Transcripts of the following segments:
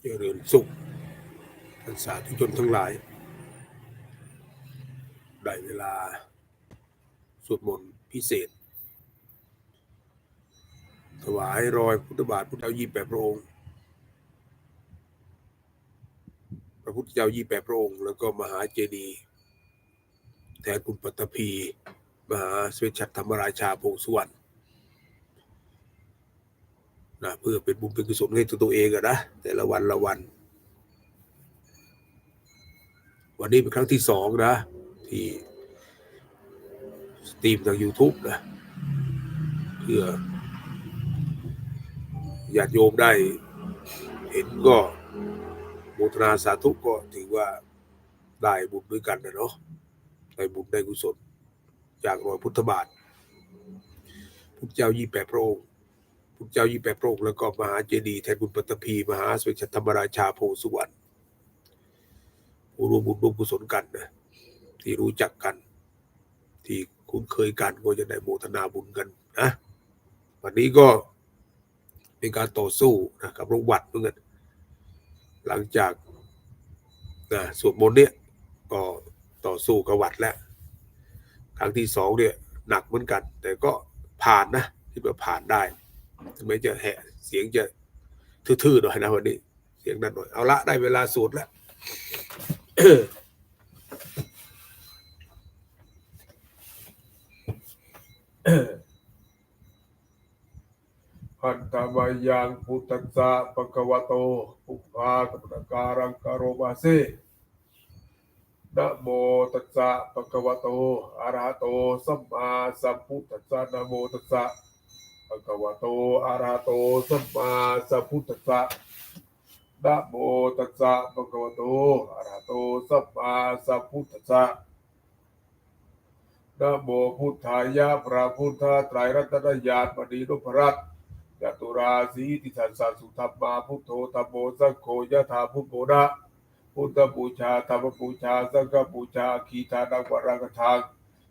เจริญสุขท่านสาธุชนทั้งหลาย ได้เวลาสวดมนต์พิเศษ ถวายรอยพุทธบาทพุทธเจ้ายี่แปดพระองค์ พระพุทธเจ้ายี่แปดพระองค์ แล้วก็มหาเจดีย์แทนคุณปัตตภีมหาสเวชัตธรรมราชาโพงสุวรรณ นะเพื่อเป็นบุญเป็นกุศลให้ตัวตัวเองอะนะแต่ละวันละวัน วันนี้เป็นครั้งที่สองนะ ที่สตรีมทาง YouTube นะ เพื่อญาติโยมได้เห็นก็โมทนาสาธุก็ถือว่าได้บุญด้วยกันนะเนาะได้บุญได้กุศลจากรอยพุทธบาท พุทธเจ้ายี่แปดพระองค์ พุทธเจ้ายี่แปดพระองค์แล้วก็มหาเจดีย์แทนบุญปัตภีมหาสเวชธรรมราชาโพธิสุวรรณผู้ร่วมบุญร่วมกุศลกันนะที่รู้จักกัน ที่คุ้นเคยกันก็จะได้โมทนาบุญกันนะวันนี้ก็เป็นการต่อสู้นะกับโรคหวัดเหมือนกันหลังจากนะสวดมนต์เนี่ยก็ต่อสู้กับหวัดแล้วครั้งที่สองเนี่ยหนักเหมือนกัน แต่ก็ผ่านนะที่ว่าผ่านได้ ถึงแม้จะแหะเสียงจะทื่อๆหน่อยนะวันนี้ เสียงนั่นหน่อย เอาละได้เวลาสวดแล้วพันธมายังพุทธัสสะปะคะวะโตปุพากัปปะการังกะโรมาเซนะโมตัสสะปะคะวะโตอะระหะโตสัมมาสัมพุทธัสสะนะโมตัสสะ ปะคะวะโตอะระหะโตสัมมาสัมพุทธัสสะนะโมตัสสะปะคะวะโตอะระหะโตสัมมาสัมพุทธัสสะนะโมพุทธายะพระพุทธไตรรัตนญาณมณีนุพรัตน์จตุราสีติสัสสะสุธรรมาพุทโธธรรมโมสังโฆยะถาพุทโมนะพุทธบูชาธรรมบูชาสังฆบูชาขีทานังวรังกทาง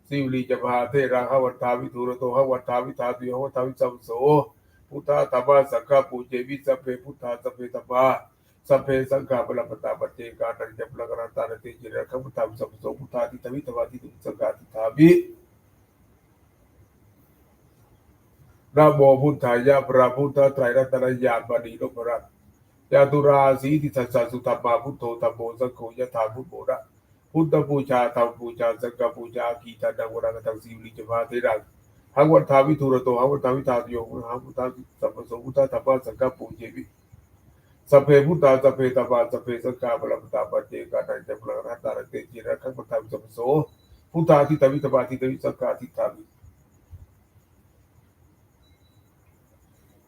สิวลีจมหาเทรังหวันทาวิทุรโตหวันทาวิทาตุยหวันทาวิสัมโสพุทธธรรมสังฆปูเจวิสัพเพพุทธาสัพเพธรรมาสัพเพสังฆบลปตาปเจกานันจะพลังรัตานเตจิระขัมพุทธาวิสัมโสพุทธาทิตวิตวาทิตุสังฆาทิทามินะโมพุทธายะพระพุทธไตรรัตนญาณมณีนพรัตน์ยาตุราสีทิสัสสะสุธรรมาพุทโธธรรมโมสังโฆยะถาพุทโธาธราสังฆบูชากีตานังวรังกตังสีวิลิจมาเทรังหังวันทาวิทุรโตหังวันทาวิทาตุโยหังพุทธาสัมปโสพุทธธรรมบูสัพเพพุทธาบาสัพเพสังฆาบลปตาปเจกานันจะ พลังรัตตาเตจิระขังพุทธาวิสัมปโสพุทธาทิตวิตบาทิตวิสังฆาทิตามิ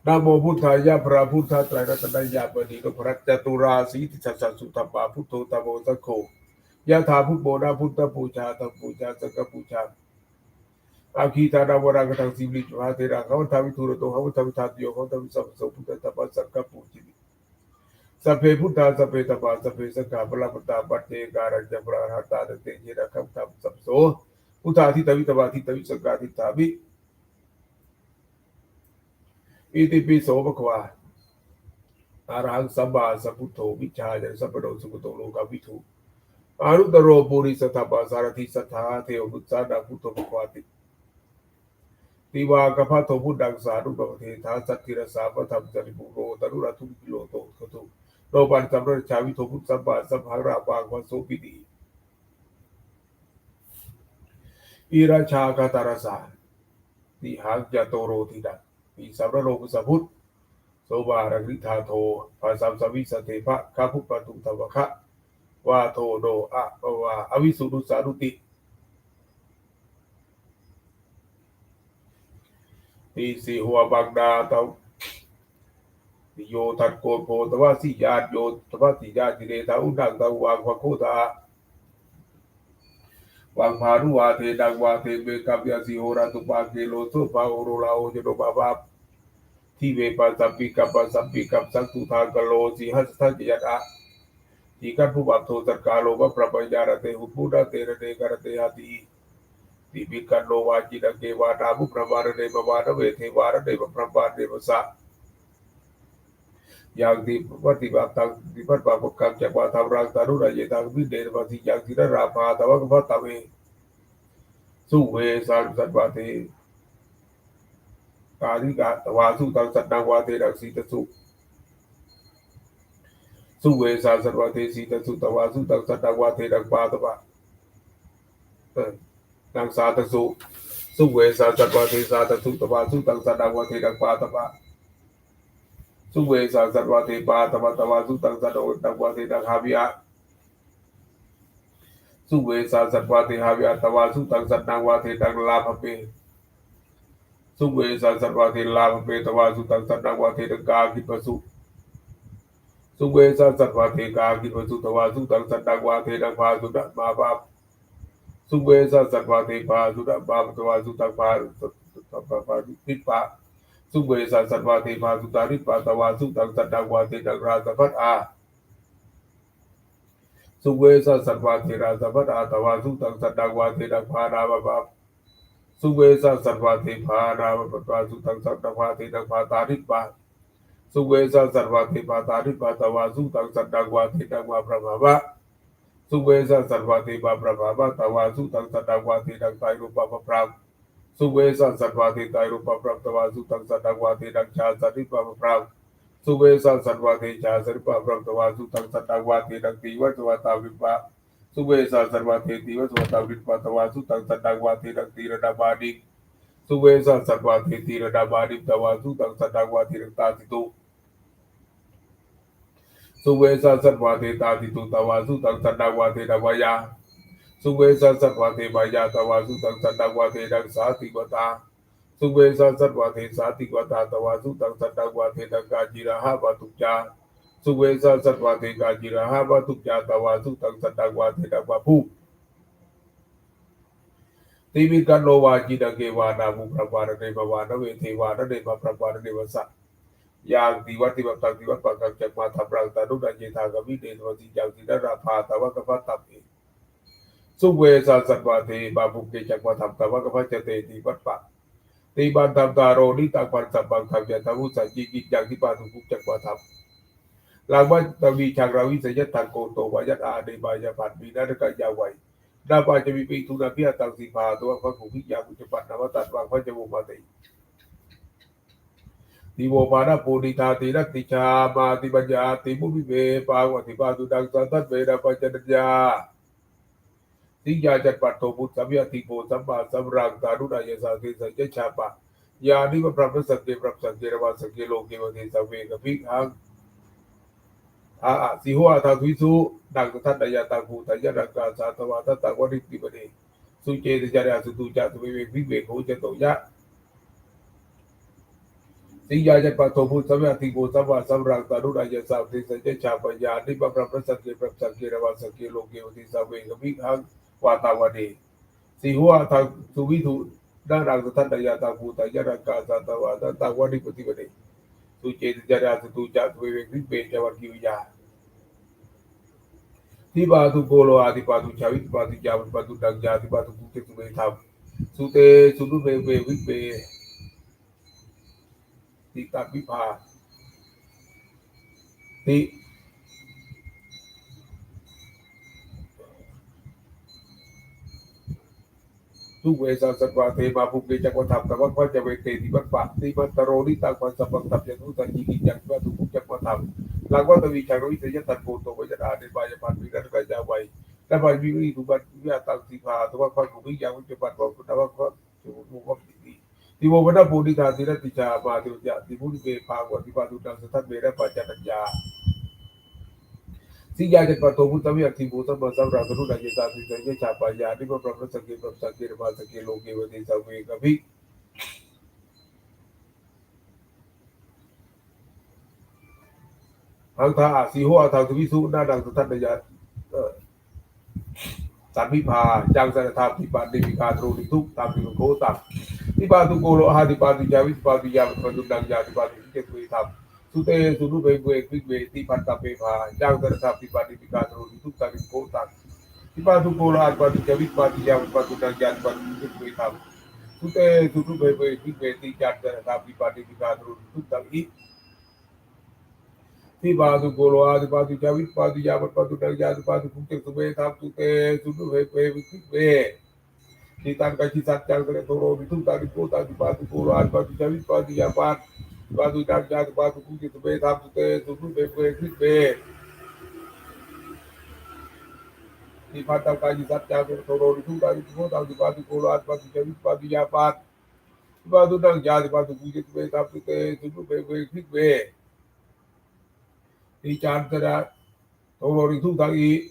นะโมพุทธายะพระพุทธไตรรัตนญาณบ ดีนพรัตจตุราสีติสัสสะสุธรรมาพุทโธตโมสังโฆยะถาพุทโมนาพุทธบูชาธรรมบูชาสังฆบูชาอาคีตานาวรังกตังสิวิจวาเทรังเขาทาวิทุรโตเขาทาวิทาติโยเขาทาวิสัมปโสพุทธตปะสังฆปูจิมิสัพเพพุทธาสัพเพตปะสัพเพสังฆาพระปตาปัจเจการัญจพระหัตตาเตเจระคัมธรรมสัพโสพุทธาทิตวิตวาทิตวิสังฆาทิตามิอิติปิโสภควาอารังสัมมาสัมพุทโธวิชาจันสัพพโดสุขโตโลกาวิทู อารุตโรปุริสตาปาสารทิสัทธาเทวมุตสานาพุทโธภควาติติวากพะโทพุทธังสารุปปเทธาสัตติรสาปธรรมจริปุโรตรุระทุกิโลโตโตโตโลปันสัมรชาวิโทพุทสัมปาสัมภาราปางวโสปิดีอิราชากาตารสาติหังจโตโรติดังปีสัมรโลกุสพุทโสบารังริธาโทภาสัมสวิสเทภะคาภุปตุตวะคะ วาโทโดอะปะวาอวิสุนุสารุติตีสีหัวบังดาเตาโยทันโกโพตวะสิญาตโยตวะสิญาติเดทาอุดังตาวังวะโคตาวังพานุวาเทดังวาเทเบกัปยาสิโหราตุปาเกโลโซปาโอโรลาโอจโนบาบาที่เวปัสสัมปิกัปปัสสัมปิกัปสังตุทากโลสีหัสทัจยตะทีกันผู้บัตโทตกาโลวะ ประปัญญาเตหุปุระเตระเตกระเตหติติบิกันโลวาจิดเกวานามุประมาณเดบวานเวเทวานเดบประมาณเดบ สุเยตังวิเดนปฏิยังติระราภาตวะกพัตตะเวสุเวสันสัตวะเทกากวาสุตังสัตนังวาเทรัสีตสุสุเวสันสัตวะเทสีตสุตวาสุตังสัตนังวาเทรังปาตวะเออนางสาตสุสุเวสันสัตวะเทสาตสุตวาสุตังสัตนังวาเทรังปาตวะสุเวสังสัตวะเทปาตวะตวะสุตังสัตโอตังวะเทตังหาวิยะสุเวสังสัตวะเทหาวิยะตวะสุตังสัตนังวะเทตังลาภเปสุเวสังสัตวะเทลาภเปตวะสุตังสัตนังวะเทตังกาคิปสุ สุเวสังสัตวะเทกาคิปสุตวะสุตังสัตนังวะเทตังภาสุตมาปาสุเวสังสัตวะเทภาสุตมาปตวะสุตังภาสุตปาปานิปาสุเวสันสัตวาเทพาสุตาริปาตวาสุตังสัตตังวาเทตังราสพัตอาสุเวสันสัตวาเทราสพัตอาตวาสุตังสัตตังวาเทตังพานาบาบาสุเวสันสัตวาเทพานาบาบาสุตังสัตตังวาเทตังพาตาริปา สุเวสันสัตวาเทพาตาริปาตาวาสุตังสัตตังวาเทตังวาพระภาวะสุเวสันสัตวาเทพาพระภาวะตาวาสุตังสัตตังวาเทตังไตรรูปปะพรามสุเวสันสัตวาเทไตรรูปปรับตวาสุตังสัตตังวาเทดังชาสัตติปะพรามสุเวสันสัตวาเทชาสัตติปะพรับตวาสุตังสัตตังวาเทดังตีวัตวาตาวิปะสุเวสันสัตวาเทตีวัตวาตาวิปะตาวาสุตังสัตตังวาเทดังตีระดาบาดิสุเวสันสัตวาเทตีระดาบาดิตาวาสุตังสัตตังวาเทดังตาติตุ สุเวสันสัตวาเทตาติตุตวาสุตังสัตตังวาเทดาวายาสุเวสัสสัตวาเทมายาตวาสุตังสัตตังวาเทดังสาติวตาสุเวสัสสัตวาเทสาติวตาตวาสุตังสัตตังวาเทดังกาจิระหะวาตุจาสุเวสัสสัต ยางติวัติวัตังติวัตปังจักมาทับรังตานุนันเยทางกมิเดนวัติยางตินาราภาตาวะกัพพตับเอสุเวสันสัตวาเทบาภุเกจักมาทับตาวะกัพพจเตติวัตปังติบันทัมตาโรนิตังปันสับังทัมยันทวุสัจจิกิจังที่ปาทุกุจักมาทับลางวัตวีชังราวิสยัตตังโกโตวายัตอาเดบายาปัตมีนาฏกายาวัยนาปาจะมีปีทุนาพิยตังสีพาตัวพระภูมิยาบุจปัตนวตัดวังพระจมุมาติ ติโวปานาปูนิธาติรัตติชามาติปัญญาติมุวิเวปางวติปาตุดังสันตัตเวนะปัจจญญาติยาจัตปัตโตพุทธสัมยติโกสัมมาสัมรังตารุณายสาเกสัจจชาปะยานิวพระพระสังเกปรับสังเกรวาสังเกโลเกวเทสังเวกภิกขังอาอะสิหัวทางวิสุดังทัตตยาตังภูตยะรังกาสาตวาทัตตังวริติปเดสุเจตจารยาสุตุจาตุเวเววิเวโคจโตยะ ติยาจัตปัตโตพุทธสัมยติโกสัมมาสัมรังตารุณายสาเกสัจจชาปะยานิวพระพระสังเกปรับสังเกรวาสังเกโลเกวเทสังเวกภิกขังวาตาวดีสีหัวทางสุวิถุด้านรังสัตยาตาภูตายรังกาสัตวาตตาวดีปฏิปเดสุเจติจารยาสุตุจัตเวเวกิเปจวักิวิยาทิบาตุโกโลอาติปาตุชาวิตปาตุจาวิปาตุดังจาติปาตุกุเตตุเมธรรมสุเตสุนุเวเววิเป ติตาวิภาติทุเวสัสสวาเทมาภุเกจักวธรรมตวัคพระเจเวเตติวัตปะติมัตโรนิตังปันสัพพังตับยนุตันยิกิจักวะทุกุจักวธรรมลางวัตวีชังวิเศยตันโกโตวิจาราเดบายปันวิรัตกายาวัยและบายวิริทุบัตวิยาตังสิภาตวัคพระกุมิยังวิจปัตบอกคุณวัคพระจุมุข ติติติโมวนาปูนิธาติรติจามาติวจาติมุนิเวภาวติปาตุตังสัทธเมระปัจจัญญาสิยาจัตปัตโตพุทธมิยัติภูตมัสสัมราครุณายตาสิจัยชาปายานิพพะพระสังเกปสังเกรมาสังเกโลเกวเทสังเวกภิอังทาอาสีหัวทางทวิสุนาดังสุทัตยา สัมพิพาจังสันทาปิปาเดวิกาโตริทุกตามปิโคตังทิปาตุโกโลหะทิปาตุจาวิทิปาตุยาวิปาตุดังยาทิปาตุเจตุธรรมสุเตสุรุเวเววิเวติปัตตะเปภาจังตระสัพพิปาติปิกาโตริทุกตาริโกตังทิปาตุโกโลอาปาติจาวิปาติยาวิปาตุดังยาทิปาตุเจตุธรรมสุเตสุรุเวเววิเวติจังตระสัพพิปาติปิกาโตริทุกตังอิทิปาตุโกโลอาติปาตุจาวิปาตุยาปปาตุดังยาติปาตุคุเตสุเวทัพตุเตสุนุเวเปวิคิเวทิตังกาชิสัจจังกะโตโรวิทุตาติโกตาติปาตุโกโลอาติปาตุจาวิปาตุยาปาตุปาตุดังยาติปาตุคุเตสุเวทัพตุเตสุนุเวเปวิคิเว di patang kaji satya ke toro di tuda di tuda di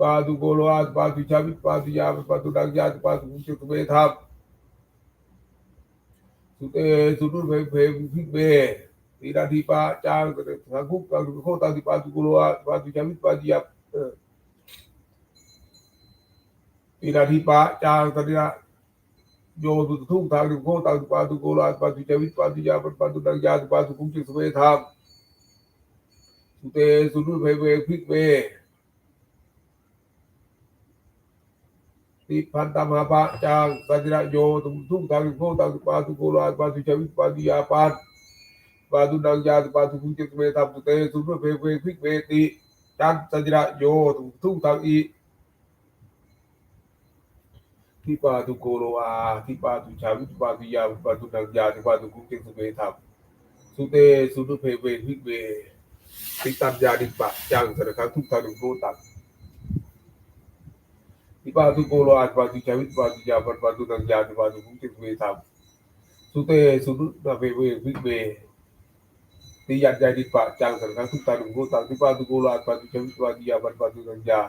patu kolo at patu jawi patu japat di patu nang jadi patu kujit be tapi ke tudu be be klik be di chantara toro di tuda i patu kolo at patu jawi patu japat patu nang jadi patu kujit be tap sute tudu be be klik be tidak di pak cang ke sanggup kalau kota di patu kolo at patu jawi patu japat ปีนาทีปะจางตติระโยตุทุกทางดิโคตังปาตุโกลาปาตุจวิตปาตุยาปาตุดังยาปาตุคุมจิสุเวธรรม สุเตสุนุเพเวพิกเวติพันตมหาปะจางตติระโยตุทุกทางโคตังปาตุโกลาปาตุจวิปาตุยาปาตุปาตุดังยาปาตุคุจิสุเวธรรมสุเตสุนุเพเวพิกเวติจันตติระโยตุทุกทางอีทิปาตุโกโลอาทิปาตุชาวิปาตุยาปาตุนังยาทิปาตุกุเกสุเวทัมสุเตสุนุเพเววิกเว ติตัญญาดิปะจังสระคังทุกทานุโกตังทิปาตุโกโลอาทิปาตุชาวิทิปาตุยาวิปาตุนังยาทิปาตุกุเกสุเวทัมสุเตสุนุเพเววิเวติยัญญาดิปะจังสระคังทุกทานุโกตังทิปาตุโกโลอาทิปาตุชาวิทิปาตุยาวิปาตุนังยา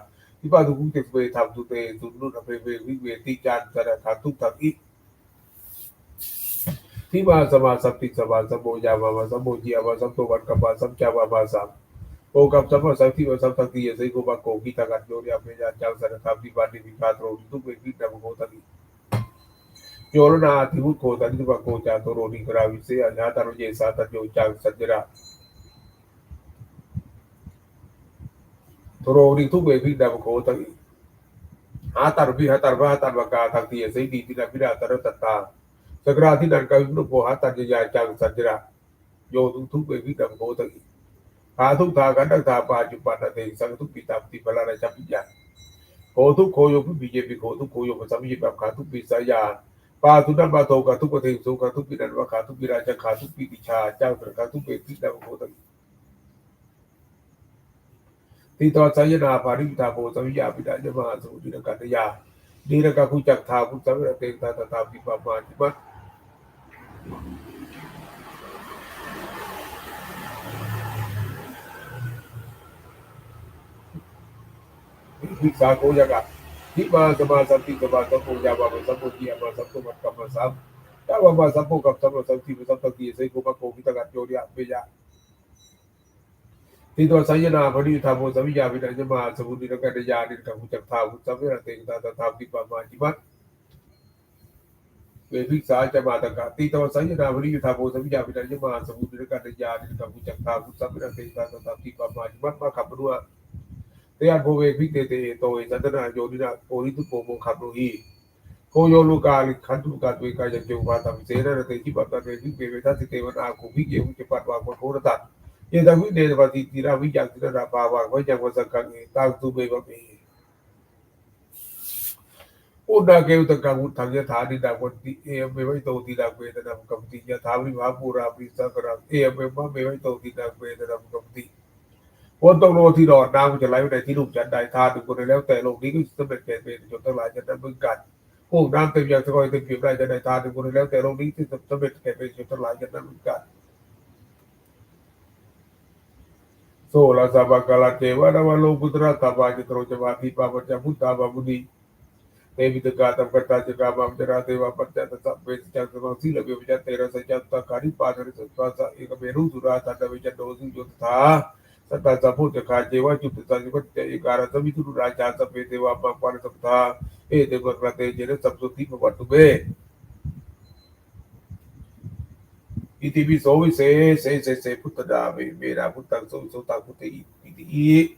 di padu ku te pe tham tu te tu nu na pe pe vi ve ti chan ta ra kha tu ta i thi ma sa ma sa ti sa ma sa mo ya ma ma sa Siva Sava Sapti Sava Saboja Baba Sabojia Baba Sabto Varkapa Sabcha Baba Sab. O Kap Sava Sakti Baba Sab Sakti Yasai Goba Koki Takat Gloria Peja Chal Saratabdi Bandi Vikat Rodi Tu Pekri Tabu Kotani. Yorona Atibut Kotani Tuba Kocha Toroni Kravi Se Anata Roje Sata Jo Chang Sajra. Toroni Tu Pekri Tabu Kotani. Hatar Bi Hatar Ba Hatar Baka Takti Yasai Diti Nabira Taratata. สักราที่นั่นกาวิมุตโพหาตัญญาจังสัจระโยทุกทุกเววิตังโพตังอิหาทุกทากันตังทาปาจุปันตเตสังทุกปิตามติบาลาราชปิยาโคทุกโคโยพิปิเจปิโคทุกโคโยปัสสมิยปับขาทุกปิสายาปาทุนันมาโตกาทุกปะเทงสูกาทุกปินันวะขาทุกปิราชขาทุกปิติชาเจ้าตระกาทุกเวทิตังโพตังทีตอนสายนาภาริพิธาโพสวิยาปิดาเจมาสมุทินกัตยาดีนกาคุจักทาคุสัมเรเตงตาตาตาปิปามาจิมัต ภิกษาโกยกะทิมาสมาสัมติสมาสัมโพยาบามาสัมโพธิยามาสัมโพมัตก็มามสัมตาวามาสัมโพกับสัมโพสัมติสัมที่เสกุมาโกวิตกัตโยริยะเปยะติตัวสัญนาพนิธาโมสวิยาวินัยมาสมุตินกัตยานิกังหุจักทาวุสัมเวรเตงตาตาทาวิปามาจิมัต เวพิกาจะมาตังกะตีตวสัญญาบริยุทธาโพสวิญญาปินัญมาสมุทรกันญานิกัมพุจักตาบุตสัะปินันเตตาตัตติปามาจิมัตมาขับรัวเตยานโพเวพิกเตเตโตเอสัตนาโยนินาโอริตุโกโมขับโรหีโคโยลูกาลิขันตุกาตุเอกายังเจวาตัมเสนาเตจิปัตตาเตวิเวทัสเตวันอาคุวิเยมุจปัตวางโครตัตเยตาวิเนตวติติราวิจังติราปาวังวิยังวสังกังเอตางตุเบวะเม Una que uta kagu tangya thani da wanti e me vai to di da kwe da nam kamti ya thami ma pura pri sa kara e me ma me vai to di da kwe da nam kamti คนต้องรู้ที่ดอดน้ำจะไหลไปในที่ลุ่มชั้นใดทานถึงคนแล้วแต่โลกนี้ก็จะเร็จเกิดเป็นจนทั้งหลายจะดำเนินกัรพวกน้ำเต็มอย่างสกอยเต็มผิวได้จะได้ทานถึงคนแล้วแต่โลกนี้ที่สำเร็จเกิดเป็นจนทั้งหลายจะดำเนินกัรโซลาซาบากาลาเทวานาวาโลกุตระตาบาจิตโรจวาทิปาปัจจพุตธาบาบุนี हे विदुका तब करता चुका बाम जरा देवा पंचायत सब वेद चंद रोसी लगे विजय तेरह सजत का कारी पादर सत्वा सा एक बेरू दुरा था तब विजय डोसी जो था सत्ता सबो चखा देवा जो पिता जो कर एकार सब विदुरु राजा सब वे देवा पापान सब था हे देव करते जेरे सब तो दीप वर्तु बे इति भी सो से से से से पुत्र दावे मेरा पुत्र सो सो ता पुत्र इति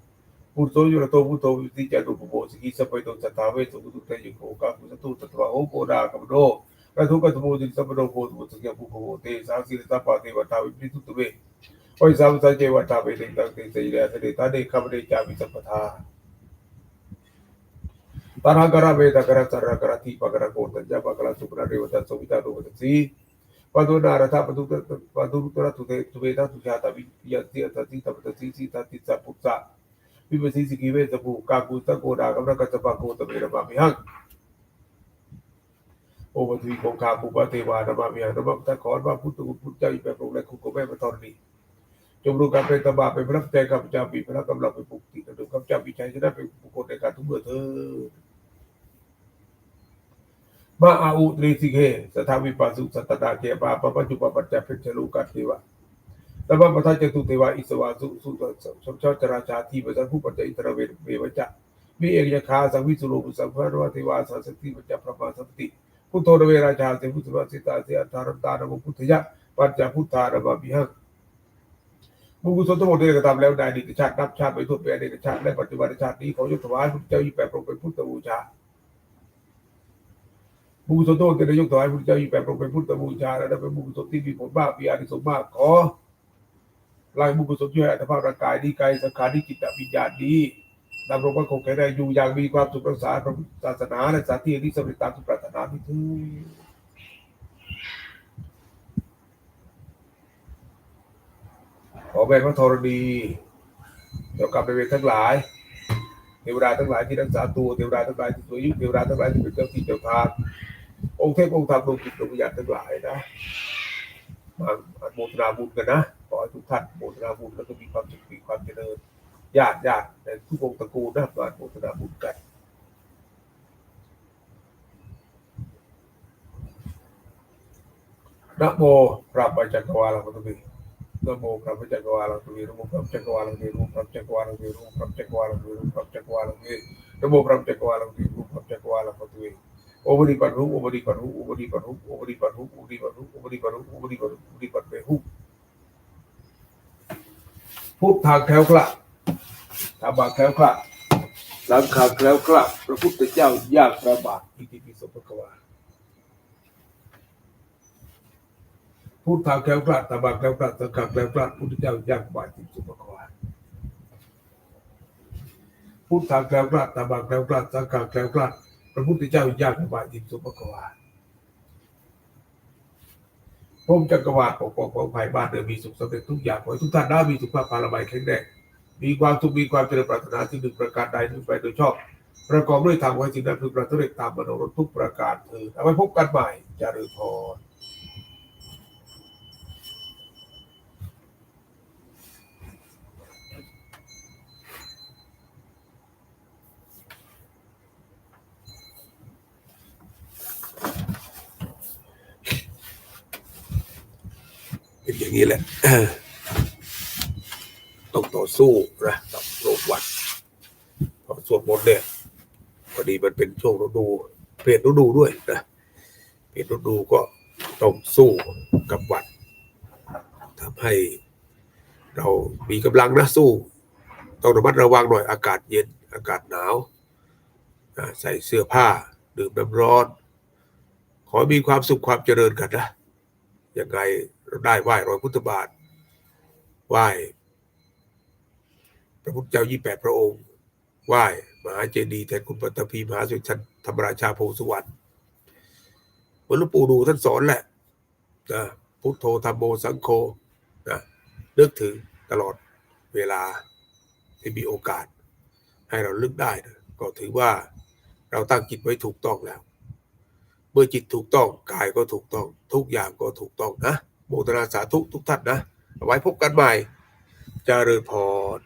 ะโกตัญญาปกระสุประเดวตัสสวิตานุวัตสีปัตุนารัฐปัตุตปัตุตระตุเตตุเวตาตุชาตาวิยติตัติตัปตสีสีตัติสัพพุสะ วิปัสสิสิกิเวสภูกากุตโกดากำลังกัจจปะโกตเมระมามิหังโอปทวีโกคาปุปะเทวานมามิหังนมัมตะขอนว่าพุทธคุณพุทธเจ้าอยู่แบบโรงแรมคุณโกแม่มาตอนนี้จงรู้การเป็นตบาเป็นพระใจข้าพเจ้าปีพระกำลังเป็นปุกติกระดูกข้าพเจ้าปีชัยชนะเป็นบุคคลในการทุกเมื่อเธอมาอาอุตรีสิเกสถาวิปัสสุสัตตาเกปาปปัจจุปปัจจเพชลูกัตเทวะ แล้วมาประทานจตุเทวะอิสวาสุสุตสมชาจราชาทีปัจจผู้ปัจจอิตระเวเววจะมีเอกยคาสังวิสุโลปุสัมภารวเทวาสัสติปัจจพระมาสัติพุทโธเวราชาเสพุทธวสิตาเสอัตตารตานมพุทธยะปัจจพุทธานมาบิหังบุญกุศลทั้งหมดได้กระทำแล้วในอดีตชาตินับชาติไปทั่วไปอดีตชาติและปัจจุบันชาตินี้ขอยกถวายพระเจ้ายี่แปดพระองค์เป็นพุทธบูชาบุญกุศลทั้งหมดได้ยกถวายพระเจ้ายี่แปดพระองค์เป็นพุทธบูชาและเป็นบุญกุศลที่มีผลมากมีอานิสงส์มากขอ ลายบุญกุศลช่วยอัตภาพร่างกายดีกายสังขารดีจิตวิญญาณดีดำรงมั่นคงแข็งแรงอยู่อย่างมีความสุขรักษาพระศาสนาและสาที่ที่สำเร็จตามที่ปรารถนาที่ถึงขอแม่พระธรณีเจ้ากรรมนายเวรทั้งหลายเทวดาทั้งหลายที่รักษาตัวเทวดาทั้งหลายที่ตัวยิ่งเทวดาทั้งหลายที่เป็นเจ้าที่เจ้าทางองค์เทพองค์ธรรมดวงจิตดวงวิญญาณทั้งหลายนะมาอนุโมทนาบุญกันนะ ขอให้ทุกท่านโมทนาบุญแล้วก็มีความสุขมีความเจริญญาติญาติในทุกวงศ์ตระกูลนะมาอนุโมทนาบุญกันนะโมพระปัจจกวาลพัตตินะโมพระพุทธเจ้ากวาลังตุวีนะโมพระพุทธเจ้ากวาลังตุวีนะโมพระพุทธเจ้ากวาลังตุวีนะโมพระพุทธเจ้ากวาลังตุวีนะโมพระพุทธเจ้ากวาลังตุวีนะโมพระพุทธเจ้ากวาลังตุวีนะโมพระพุทธเจ้ากวาลังตุวีโอบริปันหุโอบริปันหุโอบริปันหุโอบริปันหุโอบริปันหุโอบริปันหุโอบริปันหุโอบริปันเปหุ พุทธาแคล้วคลาดธรรมะแคล้วคลาดสังฆาแคล้วคลาดพระพุทธเจ้ายากระบาดอิติปิโสภควาพุทธาแคล้วคลาดตบะแคล้วคลาดสังฆาแคล้วคลาดพุทธเจ้ายากบาจิติปิโสภควาพุทธาแคล้วคลาดตบะแคล้วคลาดสังฆาแคล้วคลาดพระพุทธเจ้ายากระบาจิติปิโสภควา พรมจักรวาลปกป้องของภัยบ้านเดิมมีสุขสำเร็จทุกอย่างขอให้ทุกท่านได้มีสุขภาพพลามัยแข็งแรงมีความสุขมีความเจริญปรารถนาที่หนึ่งประการใดหนึ่งไปโดยชอบ ประกอบด้วยธรรมไว้สิ่งนั้นคือประทุเรศตามมโนรสทุกประการเธอเอาไว้พบกันใหม่จารุพร เป็นอย่างนี้แหละต้องต่อสู้นะกับโรคหวัดเพราะสวดมนต์เนี่ยพอดีมันเป็นช่วงฤดูเปลี่ยนฤดูด้วยนะเปลี่ยนฤดูก็ต้องสู้กับหวัดทำให้เรามีกำลังนะสู้ ต้องระมัดระวังหน่อยอากาศเย็นอากาศหนาวนะใส่เสื้อผ้า ดื่มน้ำร้อน ขอมีความสุขความเจริญกันนะยังไงเร ได้ไหว้รอยพุทธบาท ไหว้พระพุทธเจ้ายี่แปดพระองค์ ไหว้มหาเจดีย์แทนคุณปัตตภีมหาสุชันธรรมราชาโพสวรรณเหมือนหลวงปู่ดูท่านสอนแหละนะพุทโธธรรมโมสังโฆนะนึกถึงตลอดเวลาที่มีโอกาส ให้เราลึกได้นะก็ถือว่าเราตั้งจิตไว้ถูกต้องแล้ว เมื่อจิตถูกต้องกายก็ถูกต้อง ทุกอย่างก็ถูกต้องนะ โมทนาสาธุทุกท่านนะ ไว้พบกันใหม่เจริญพร